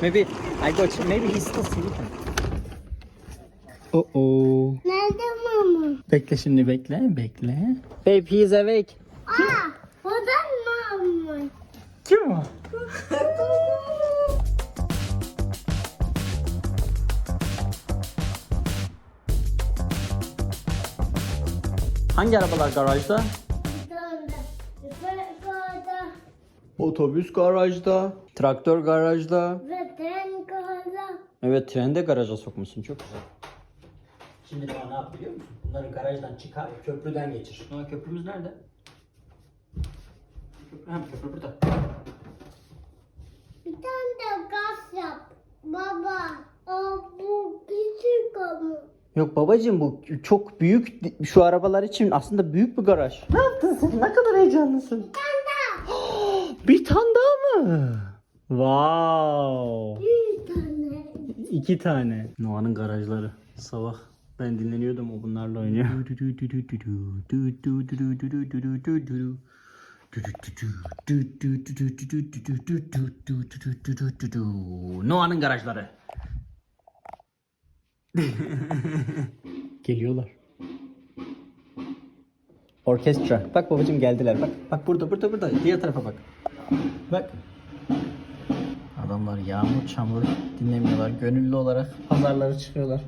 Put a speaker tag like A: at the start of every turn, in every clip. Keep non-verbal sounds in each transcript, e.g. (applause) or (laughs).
A: Maybe I got maybe he's still sleeping. Oh oh.
B: Nerede mama?
A: Bekle şimdi bekle bekle. Babe he is awake.
B: Aa, o da mama.
A: Kim o? Hangi arabalar garajda? Otobüs garajda. Traktör garajda.
B: ve tren kaldı.
A: Evet treni de garaja sokmuşsun çok güzel. Şimdi Noah ne yap biliyor musun? Bunları garajdan çıkar, köprüden geçir. Noah köprümüz nerede? Köprü, hem köprü burada.
B: Bir tane de gaz yap. Baba, o bu küçük ama.
A: Yok babacığım bu çok büyük şu arabalar için aslında büyük bir garaj. Ne yaptın sen? Ne kadar heyecanlısın.
B: Daha.
A: Bir tane daha mı? Wow.
B: Bir tane.
A: İki tane. Noah'nın garajları. Sabah ben dinleniyordum o bunlarla oynuyor. Noah'nın garajları. Geliyorlar. Orkestra. Bak babacığım geldiler. Bak bak burada burada burada. Diğer tarafa bak. Bak. Adamlar yağmur çamur dinlemiyorlar. Gönüllü olarak pazarlara çıkıyorlar.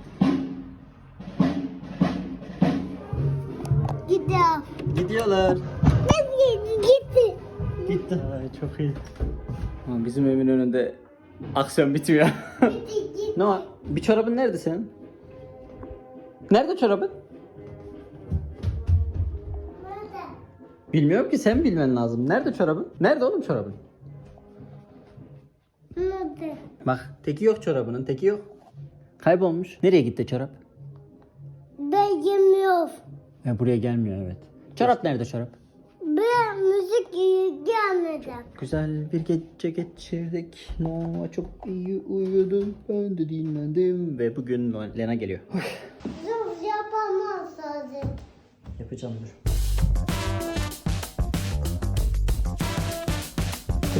B: Gidiyor.
A: Gidiyorlar.
B: Gitti, gitti.
A: Gitti. Ay, çok iyi. Ama bizim evin önünde aksiyon bitiyor.
B: Gitti, gitti.
A: Noah bir çorabın nerede senin? Nerede çorabın? Bilmiyorum ki sen bilmen lazım. Nerede çorabın? Nerede oğlum çorabın?
B: Nerede?
A: Bak teki yok çorabının teki yok. Kaybolmuş. Nereye gitti çorap?
B: Beğenmiyor.
A: Ya buraya gelmiyor evet. Çorap nerede çorap?
B: Ben müzik iyi gelmedi.
A: Güzel bir gece geçirdik. Noah çok iyi uyudu. Ben de dinlendim. Ve bugün Lena geliyor.
B: Zor yapamaz sadece.
A: Yapacağım dur.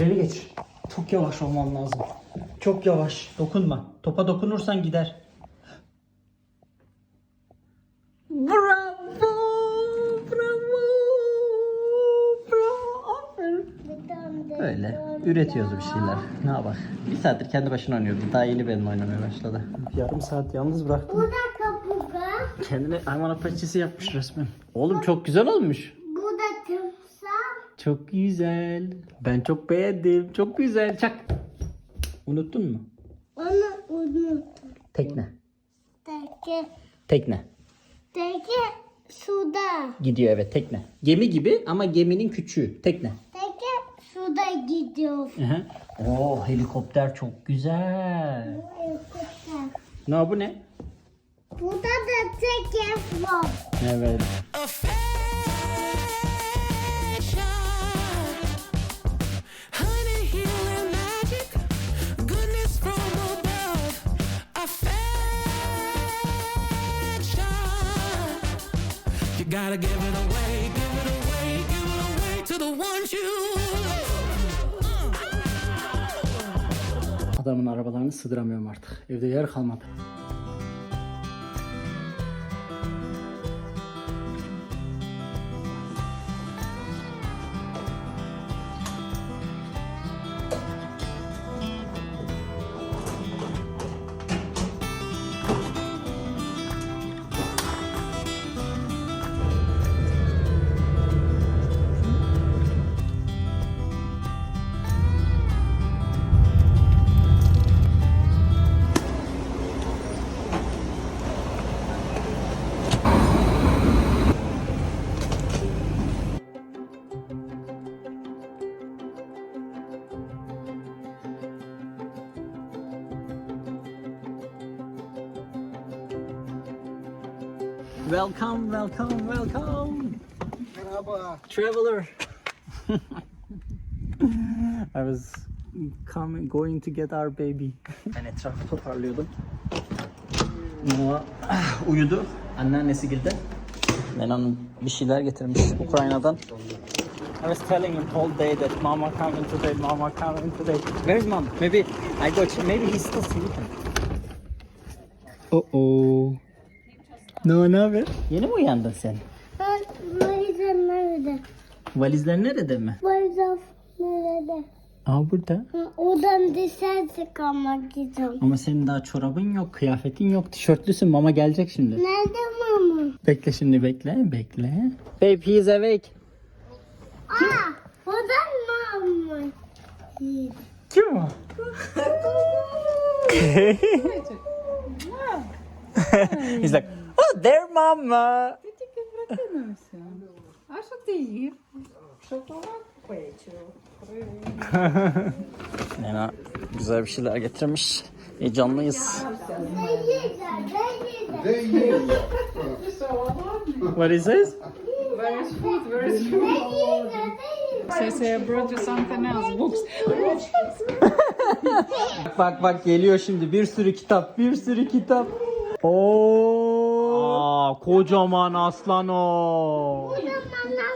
A: Treni geç. Çok yavaş olman lazım. Çok yavaş. Dokunma. Topa dokunursan gider. Bravo! Bravo! Bravo! Öyle. Üretiyoruz bir şeyler. Ne yapak? Bir saattir kendi başına oynuyordu. Daha yeni benimle oynamaya başladı. Yarım saat yalnız bıraktım.
B: Bu da kapuka.
A: Kendine hayvan apaçisi yapmış resmen. Oğlum çok güzel olmuş. Çok güzel. Ben çok beğendim. Çok güzel. Çak. Unuttun mu?
B: Onu unuttum.
A: Tekne.
B: Teke,
A: Tekne.
B: teke suda.
A: Gidiyor evet tekne. Gemi gibi ama geminin küçüğü. Tekne.
B: Teke suda gidiyor.
A: Hı hı. Oo helikopter çok güzel.
B: Bu helikopter.
A: Ne bu ne?
B: Burada da teke var.
A: Evet.
C: Gotta give it away, give it away, give it away to the ones you love.
A: Adamın arabalarını sığdıramıyorum artık. Evde yer kalmadı. Welcome, welcome, welcome.
D: Merhaba.
A: Traveler. (laughs) I was coming, going to get our baby. Ben etrafı toparlıyordum. Noah uyudu. Anneannesi girdi. Lena'nın bir şeyler getirmiş Ukrayna'dan. I was telling him all day that mama coming today, mama coming today. Where's mom? Maybe I go. ch- Maybe he's still sleeping. Oh oh. No ne haber? Yeni mi uyandın sen?
B: Ben valizler nerede?
A: Valizler nerede mi?
B: Valizler nerede?
A: Aa burada.
B: Ha, Oradan dışarı çıkarmak için.
A: Ama senin daha çorabın yok, kıyafetin yok, tişörtlüsün. Mama gelecek şimdi.
B: Nerede mama?
A: Bekle şimdi bekle, bekle. Babe he is awake.
B: Aa, oradan mama.
A: Kim o? He's like, oh there mama.
D: А що ти їв? Шоколад печиво.
A: Nena güzel bir şeyler getirmiş. Heyecanlıyız.
B: Ne yiyeceğim?
A: What is this?
D: Where is food? Where is food?
B: Ne yiyeceğim?
D: Say, say I brought you something else. Books. (laughs)
A: Bak bak bak geliyor şimdi bir sürü kitap, bir sürü kitap. Oo, kocaman aslan o.
B: Kocaman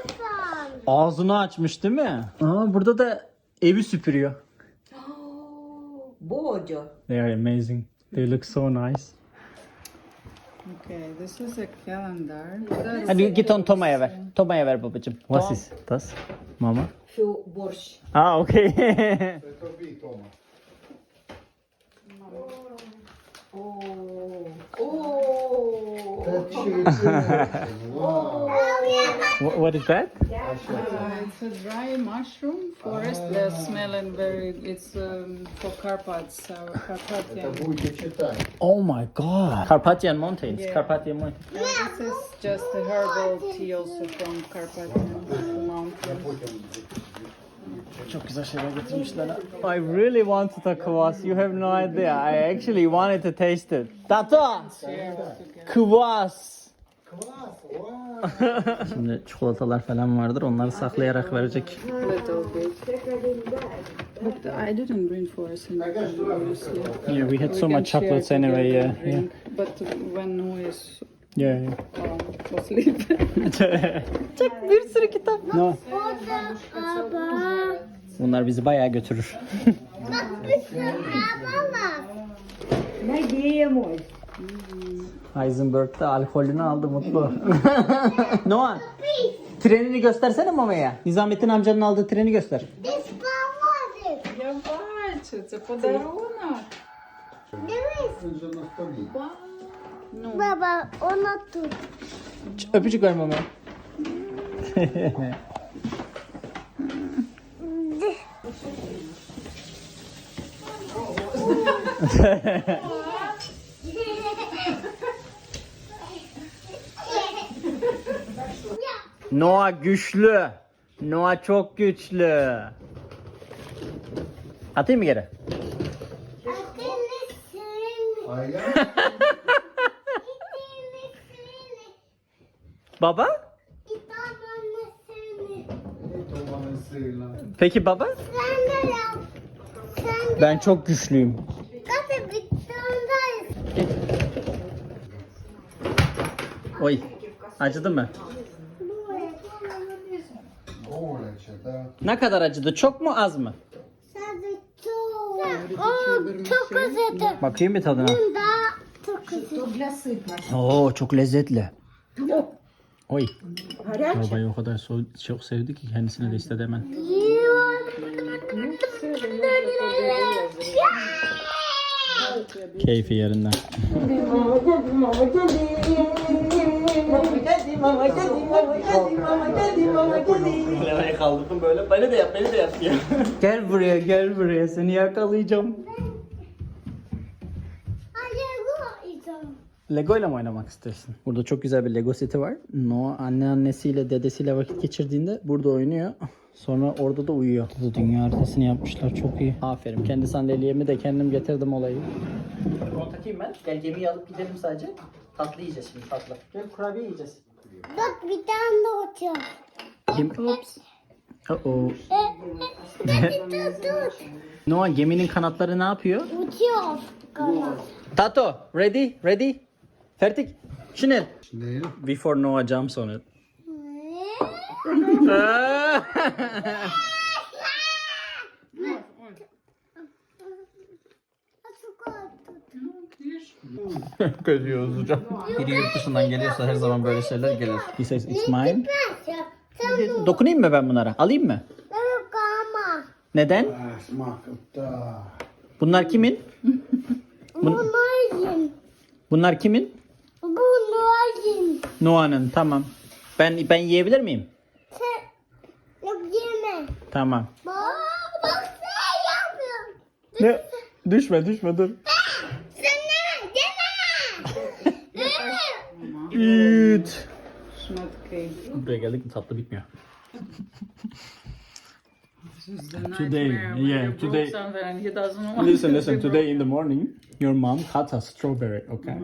B: aslan.
A: Ağzını açmış değil mi? Aa, burada da evi süpürüyor. (gasps)
D: Bojo.
A: They are amazing. They look so nice.
D: Okay, this is a calendar.
A: Hadi git onu Toma'ya ver. Toma'ya ver babacığım. What is this? Mama.
E: Şu borş.
A: Ah okay. (laughs) Toma. (laughs) what, what is that?
D: Uh, it's a dry mushroom forest. They're smelling very. It's um, for Carpats, uh, Carpathian.
F: Будете читать.
A: Oh my god. Carpathian Mountains.
D: Yeah.
A: Carpathian Mountains.
D: And this is just a herbal tea also from Carpathian mountains.
A: Çok güzel şeyler getirmişler. I really wanted a kvass. You have no idea. I actually wanted to taste it. Tato! Kvass! (laughs) Şimdi çikolatalar falan vardır. Onları saklayarak verecek.
D: Little bit. But I didn't bring for us in the obviously.
A: Yeah, we had so much chocolates anyway. Yeah, yeah.
D: But when who is
A: Yeah, yeah.
D: um, asleep.
A: Çek bir sürü kitap. No.
B: Orada araba.
A: Bunlar bizi bayağı götürür.
B: Bak bir sürü araba var.
A: Heisenberg'de alkolünü aldı mutlu. (laughs) Noah, trenini göstersene mamaya. Nizamettin amcanın aldığı treni göster.
B: Biz bağladık.
D: Я бачу, це подарунок.
B: Deniz.
F: Он же на столе.
B: Baba ona tut.
A: Ç- Öpücük ver mamaya. (laughs) (laughs) Noah güçlü. Noah çok güçlü. Atayım mı geri? (laughs) baba? Peki baba? Ben çok güçlüyüm. Oy. Acıdı mı? Ne kadar acıdı? Çok mu az mı?
B: Çok. Oo, çok acıdı.
A: Bakayım bir tadına. Oo çok lezzetli. Oy. Babayı o kadar so çok sevdi ki kendisine de istedi hemen. Keyfi yerinden. Leva'yı kaldırdım böyle. Beni de yap, beni de yap gel buraya, gel buraya. Seni yakalayacağım. Lego ile mi oynamak istersin? Burada çok güzel bir Lego seti var. No anne annesiyle dedesiyle vakit geçirdiğinde burada oynuyor. Sonra orada da uyuyor. Burada dünya haritasını yapmışlar çok iyi. Aferin. Kendi sandalyemi de kendim getirdim olayı. Onu takayım ben. Gel gemiyi alıp gidelim sadece. Tatlı yiyeceğiz şimdi tatlı. Gel kurabiye yiyeceğiz.
B: Bak bir tane de uçuyor.
A: Gemi...
D: Oops.
B: E, e, tut tut.
A: Noah geminin kanatları ne yapıyor?
B: Uçuyor. Kanat.
A: Tato, ready? Ready? Fertik. Schnell.
F: Schnell.
A: Before Noah jumps on it. Gözüyor hızlıca. Biri yurt dışından geliyorsa her zaman böyle şeyler gelir. He says it's mine. Dokunayım mı ben bunlara? Alayım mı?
B: Yok ama.
A: Neden? Bunlar kimin?
B: Yiyin.
A: Bunlar kimin?
B: Bunu yiyin.
A: Noah'nın. Tamam. Ben ben yiyebilir miyim? Tamam.
B: Bak bak sen yapıyorsun.
A: Ne? Düşme düşme dur.
B: Sen ne? Yeme. Yeme.
A: Üt. Buraya geldik mi tatlı bitmiyor. Today, yeah, today- Listen, listen. Today in the morning, your mom cut a strawberry, okay?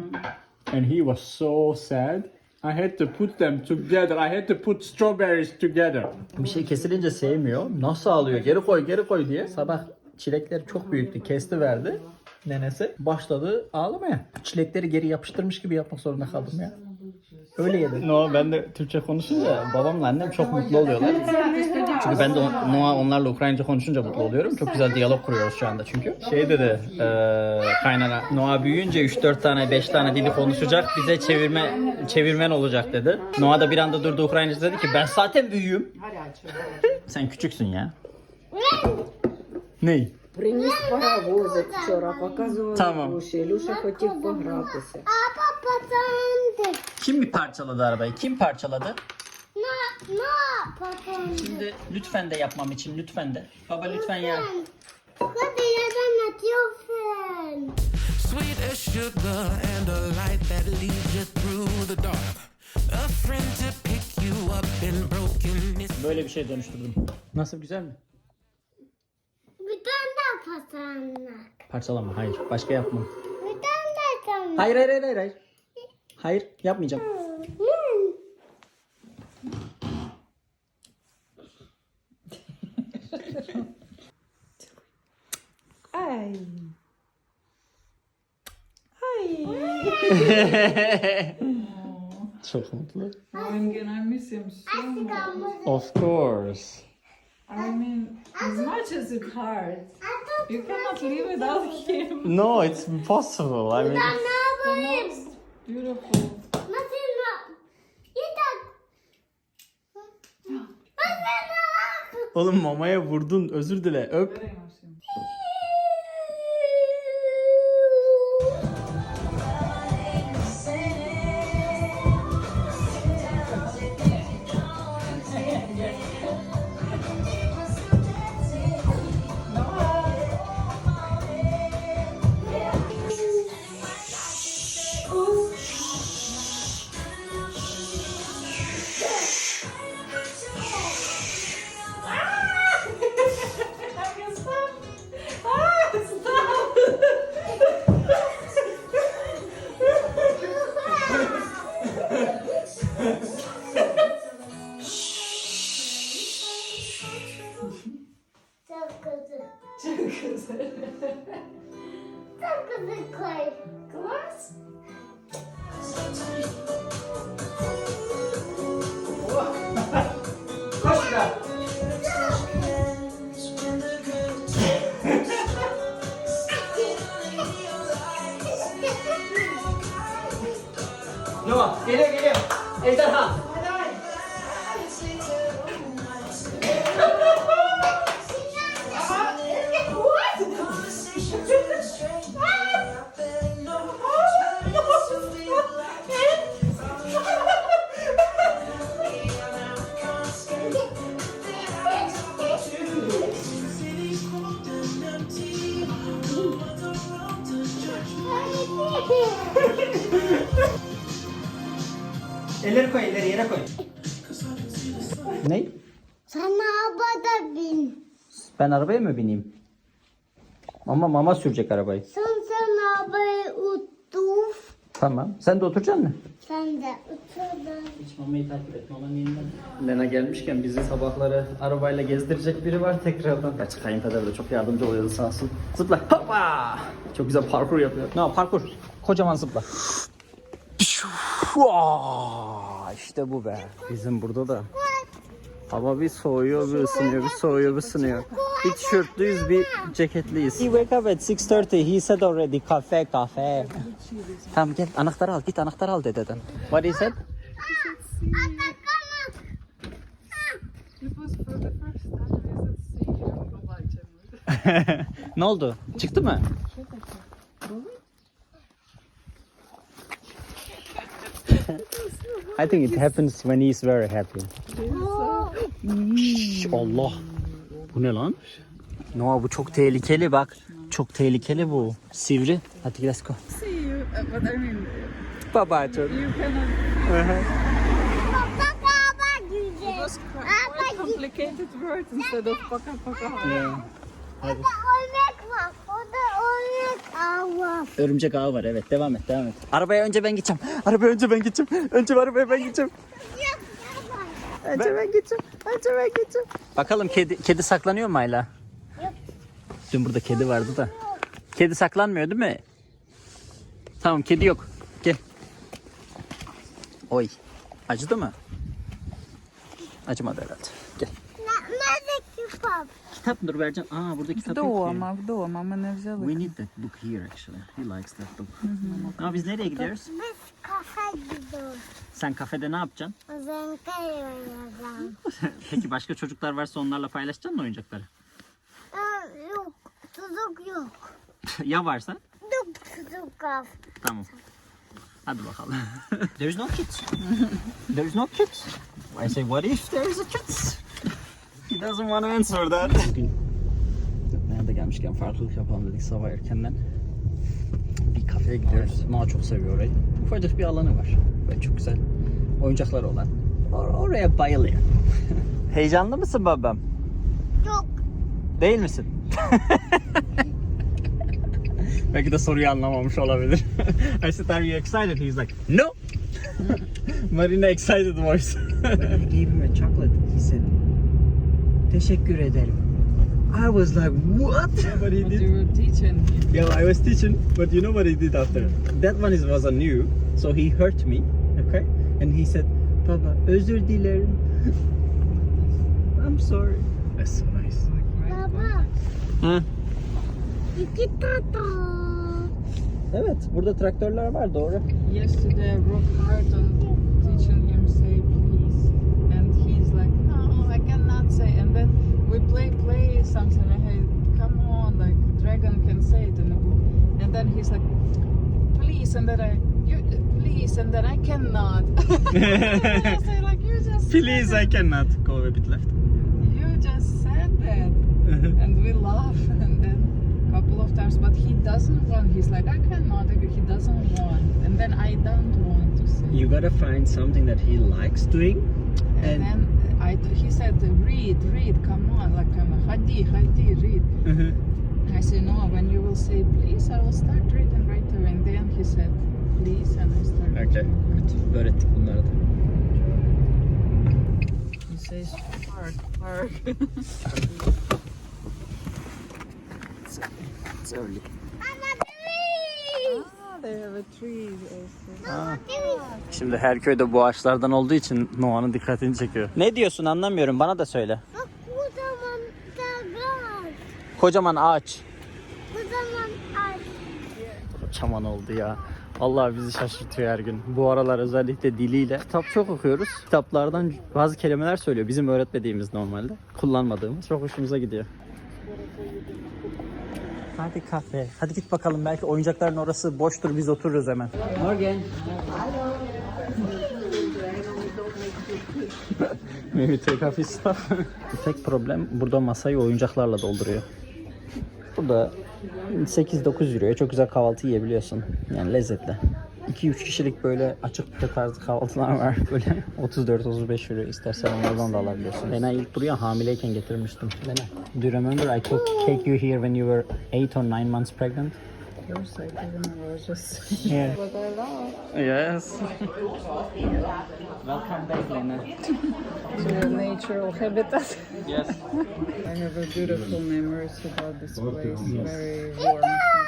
A: And he was so sad. I had to put them together. I had to put strawberries together. Bir şey kesilince sevmiyor. Nasıl ağlıyor? Geri koy, geri koy diye. Sabah çilekler çok büyüktü. Kesti verdi. Nenesi başladı ağlamaya. Çilekleri geri yapıştırmış gibi yapmak zorunda kaldım ya. Öyle yedi. No, ben de Türkçe konuşunca babamla annem çok mutlu oluyorlar. Çünkü ben de on- Noah onlarla Ukraynaca konuşunca mutlu oluyorum. Çok güzel diyalog kuruyoruz şu anda çünkü. Şey dedi e, kaynana Noah büyüyünce 3-4 tane 5 tane dili konuşacak. Bize çevirme çevirmen olacak dedi. Noah da bir anda durdu Ukraynaca dedi ki ben zaten büyüğüm. Sen küçüksün ya. Ney?
E: Приніс паровозик вчора, показував
A: Tamam.
E: Ілюші. Ілюша хотів погратися.
B: Aba patandı.
A: Kim bir parçaladı arabayı? Kim parçaladı?
B: Ne ne patandı?
A: Şimdi lütfen de yapmam için lütfen de. Baba lütfen ya.
B: Hadi yardım ediyorsun.
C: Sweet as sugar and a light that leads you through the dark. A friend to pick you up in brokenness.
A: Böyle bir şey dönüştürdüm. Nasıl güzel mi?
B: Pasanak.
A: Parçalama hayır. Başka yapmam.
B: Neden dersen?
A: Hayır hayır hayır hayır. Hayır, hayır yapmayacağım.
E: Ay. Ay.
A: Çok mutlu.
D: Bugün gelmiş
A: Of course.
D: I mean, as much as it hurts, you cannot live without him.
A: No, it's impossible. I mean,
B: Ne yapayım?
D: Beautiful. (gasps)
A: Oğlum mamaya vurdun. Özür dile. Öp. Ben arabaya mı bineyim? Ama mama sürecek arabayı.
B: Sen sen arabayı utur.
A: Tamam. Sen de oturacaksın mı?
B: Sen de oturdun.
A: Hiç mamayı takip et. Mamanın elinden. Lena gelmişken bizi sabahları arabayla gezdirecek biri var tekrardan. Gerçi kayınpeder de çok yardımcı oluyordu sağ olsun. Zıpla. Hoppa. Çok güzel parkur yapıyor. Ne parkur? Kocaman zıpla. İşte bu be. Bizim burada da Hava bir soğuyor bir ısınıyor, bir soğuyor bir ısınıyor. Bir tişörtlüyüz, bir ceketliyiz. He wake up at 6.30. He said already cafe, cafe. Tamam gel anahtarı al, git anahtarı al dededen. What he said?
D: It was for the first time visit Syria babacığım.
A: ne oldu? Çıktı mı? I think it happens when he's very happy. Şş, Allah. Bu ne lan? Noah bu çok tehlikeli bak. Çok tehlikeli bu. Sivri. Hadi let's go.
D: See you, uh, but I mean, you cannot.
B: Baba baba güzel.
D: It was quite complicated word instead of paka paka.
B: Ağ var.
A: Örümcek ağı var evet devam et devam et. Arabaya önce ben gideceğim. Arabaya önce ben gideceğim. Önce arabaya ben gideceğim. Önce ben. Önce ben gideceğim. Bakalım kedi kedi saklanıyor mu hala?
B: Yok.
A: Dün burada kedi vardı da. Kedi saklanmıyor değil mi? Tamam kedi yok. Gel. Oy. Acıdı mı? Acımadı herhalde. Gel.
B: Ne- Nerede kitap?
A: Kitap dur vereceğim. Aa burada kitap yok ki.
D: Вдома, вдома, ми не взяли.
A: We need that book here actually. He likes that book. Ama biz nereye gidiyoruz?
B: Biz kafe gidiyoruz.
A: Sen kafede ne yapacaksın?
B: O zaman kaybolacağım. (laughs)
A: Peki başka çocuklar varsa onlarla paylaşacaksın mı oyuncakları?
B: Aa, Yok. Tuzuk yok. (laughs)
A: ya varsa?
B: Yok tuzuk yok.
A: Tamam. Hadi bakalım. There's no kids. (laughs) There's no kids. I say what if there is a kids? He doesn't want to answer that. Bugün nerede gelmişken farklılık yapalım dedik sabah erkenden. Bir kafeye gidiyoruz. Noah çok seviyor orayı. Ufacık bir alanı var. Ve çok güzel oyuncaklar olan. Or- oraya bayılıyor. (laughs) Heyecanlı mısın babam?
B: Çok.
A: Değil misin? (laughs) Belki de soruyu anlamamış olabilir. (laughs) I said, are you excited? He's like, no. Marina excited voice. I gave him a chocolate. He said, teşekkür ederim. I was like, what? What he
D: But you were teaching.
A: Yeah, I was teaching, but you know what he did after? That one is was a new, so he hurt me, okay? And he said, Baba, özür dilerim. (laughs) I'm sorry. That's so nice.
B: Baba.
A: Hı?
B: İki tata.
A: Evet, burada traktörler var doğru.
D: Yesterday I worked hard on play something. I hey, come on, like dragon can say it in the book. And then he's like, please, and then I, you, please, and then I cannot. (laughs) I say like, you just
A: Please, I cannot go a bit left.
D: You just said that, uh-huh. and we laugh, (laughs) and then a couple of times, but he doesn't want. He's like, I cannot. He doesn't want, and then I don't want to say.
A: You gotta find something that he likes doing.
D: And,
A: And-
D: then I, he said, read, read, come on, like, um, hadi, hadi, read. I said, no, when you will say please, I will start reading right away. And then he said, please, and I started.
A: Okay, good. Öğrettik bunları da.
D: He says, park, park. (laughs)
A: It's early. Şimdi her köyde bu ağaçlardan olduğu için Noah'nın dikkatini çekiyor. Ne diyorsun anlamıyorum bana da söyle.
B: Bak bu zaman da
A: Kocaman ağaç.
B: Bu zaman aç.
A: Kocaman oldu ya. Allah bizi şaşırtıyor her gün. Bu aralar özellikle diliyle. Kitap çok okuyoruz. Kitaplardan bazı kelimeler söylüyor. Bizim öğretmediğimiz normalde. Kullanmadığımız. Çok hoşumuza gidiyor. Hadi kafe. Hadi git bakalım. Belki oyuncakların orası boştur. Biz otururuz hemen. Morgen. Maybe take off his stuff. Tek problem burada masayı oyuncaklarla dolduruyor. Burada 8-9 euroya çok güzel kahvaltı yiyebiliyorsun. Yani lezzetli. 2-3 kişilik böyle açık büfe tarzı kahvaltılar var. Böyle 34-35 euro istersen onlardan da alabiliyorsun. Ben ilk buraya hamileyken getirmiştim. Lena, do you remember I took take you here when you were 8 or 9 months pregnant?
D: Yours, I don't know, I was just. (laughs)
A: Yeah.
D: But I love
A: Yes. Welcome back Lena. (laughs)
D: to your natural habitat.
A: Yes. (laughs)
D: I have a beautiful memories about this place. Very warm.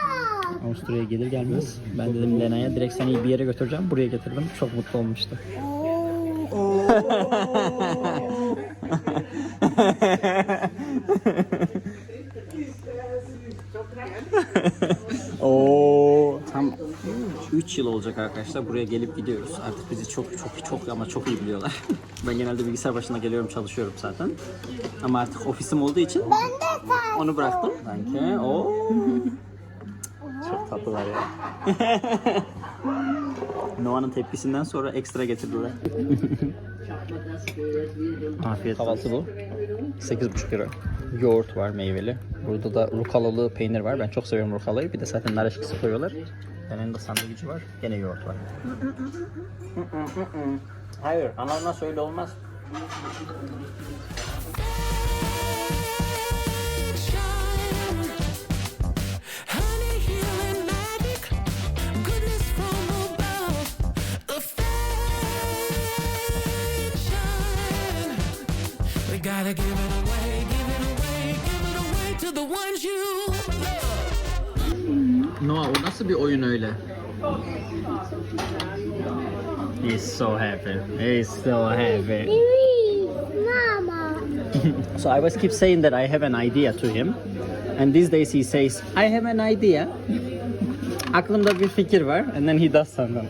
A: Avusturya'ya gelir gelmez ben dedim Lena'ya direkt seni bir yere götüreceğim. Buraya getirdim. Çok mutlu olmuştu.
B: Oo.
A: Tam 3 yıl olacak arkadaşlar. Buraya gelip gidiyoruz. Artık bizi çok çok çok ama çok iyi biliyorlar. (laughs) ben genelde bilgisayar başına geliyorum çalışıyorum zaten. Ama artık ofisim olduğu için onu bıraktım. Sanki. Oo. Çok tatlılar ya. (laughs) Noah'nın tepkisinden sonra ekstra getirdiler. (laughs) Afiyet Kahvaltı bu. 8,5 lira. Yoğurt var meyveli. Burada da rukalalı peynir var. Ben çok seviyorum rukalayı. Bir de zaten nar eşkisi koyuyorlar. Yanında sandviçi var. Gene yoğurt var. Hayır, ananas öyle olmaz.
C: Gotta give it away, give it away, give it away to the ones you love.
A: Noah o nasıl bir oyun öyle? He's so happy. He's so happy.
B: Please, Mama. (laughs)
A: So I was keep saying that I have an idea to him. And these days he says, I have an idea. Aklımda bir fikir var. And then he does something.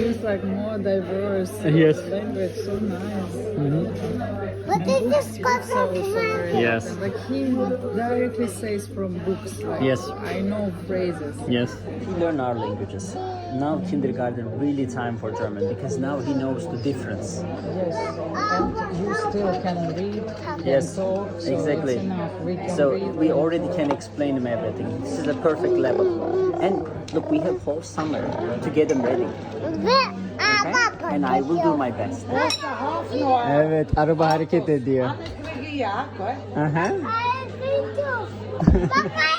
D: Is like more diverse.
A: Uh, yes.
D: Language so nice.
B: What is this
D: So,
B: called?
D: so very
A: Yes.
D: Like he directly says from books. Like,
A: Yes.
D: I know phrases.
A: Yes. He learn our languages. Now kindergarten really time for German because now he knows the difference.
D: Yes. And you still can read.
A: Yes,
D: And talk, so
A: exactly.
D: It's. We can
A: So
D: read.
A: we already can explain him everything. This is a perfect level. And look, we have whole summer to get him ready. Okay? And I will do my best. Evet, araba hareket ediyor. Aha. (laughs)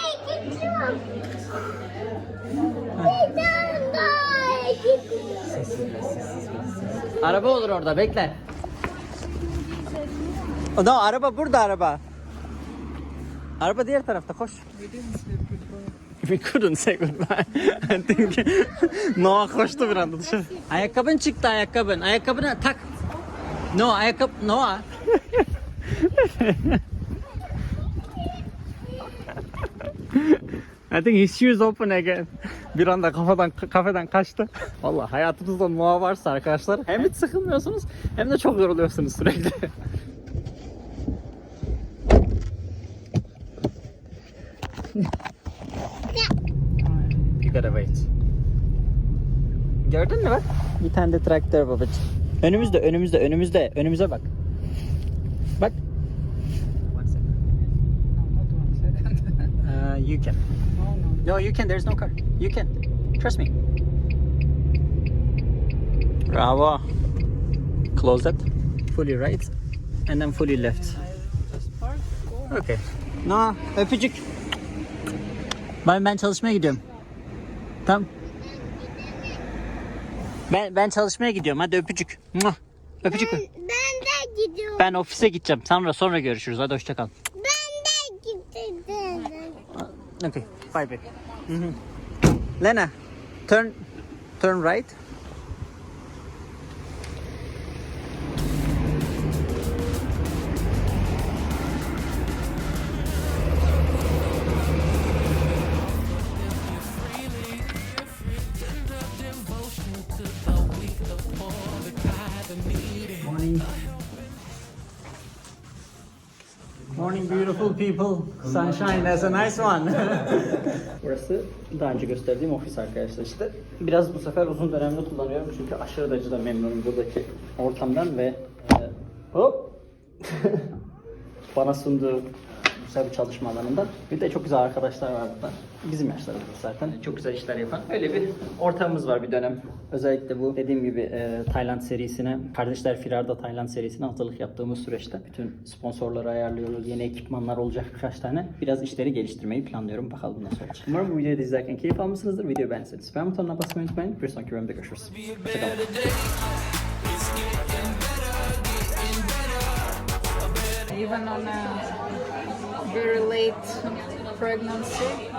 A: Araba olur orada, bekle. No, araba burada araba. Araba diğer tarafta, koş. We couldn't say goodbye. (laughs) I think (laughs) Noah koştu bir anda dışarı. Ayakkabın çıktı ayakkabın. Ayakkabını tak. No, ayakkabı Noah. I think his shoes open again. Bir anda kafadan kafeden kaçtı. Vallahi hayatımızda Noah varsa arkadaşlar hem hiç sıkılmıyorsunuz hem de çok yoruluyorsunuz sürekli. You gotta wait. Gördün mü bak? Bir tane de traktör babacığım. Önümüzde, önümüzde, önümüzde. Önümüze bak. Bak. Uh, you can.
D: no,
A: you can. There's no car. You can. Trust me. Bravo. Close that. Fully right. And then fully left. Okay. No, öpücük. Ben ben çalışmaya gidiyorum. Tamam. Ben ben çalışmaya gidiyorum. Hadi öpücük. Muah. Öpücük.
B: Ben de gidiyorum.
A: Ben ofise gideceğim. Sonra sonra görüşürüz. Hadi hoşça kal.
B: Ben de gidiyorum.
A: Okay. Bye bye. Mhm. Lena, turn turn right. People. Sunshine that's a nice one. (laughs) Burası daha önce gösterdiğim ofis arkadaşlar işte. Biraz bu sefer uzun dönemde kullanıyorum çünkü aşırı derecede memnunum buradaki ortamdan ve e, hop (laughs) bana sunduğu güzel bir çalışma alanında. Bir de çok güzel arkadaşlar var burada. Bizim yaşlarımızda zaten. Çok güzel işler yapan. Öyle bir ortamımız var bir dönem. Özellikle bu dediğim gibi e, Tayland serisine, Kardeşler Firarda Tayland serisine hazırlık yaptığımız süreçte bütün sponsorları ayarlıyoruz. Yeni ekipmanlar olacak birkaç tane. Biraz işleri geliştirmeyi planlıyorum. Bakalım nasıl olacak. Umarım bu videoyu da izlerken keyif almışsınızdır. Videoyu beğendiyseniz beğen butonuna basmayı unutmayın. Bir sonraki bölümde görüşürüz. Hoşçakalın.
D: even on a very late pregnancy,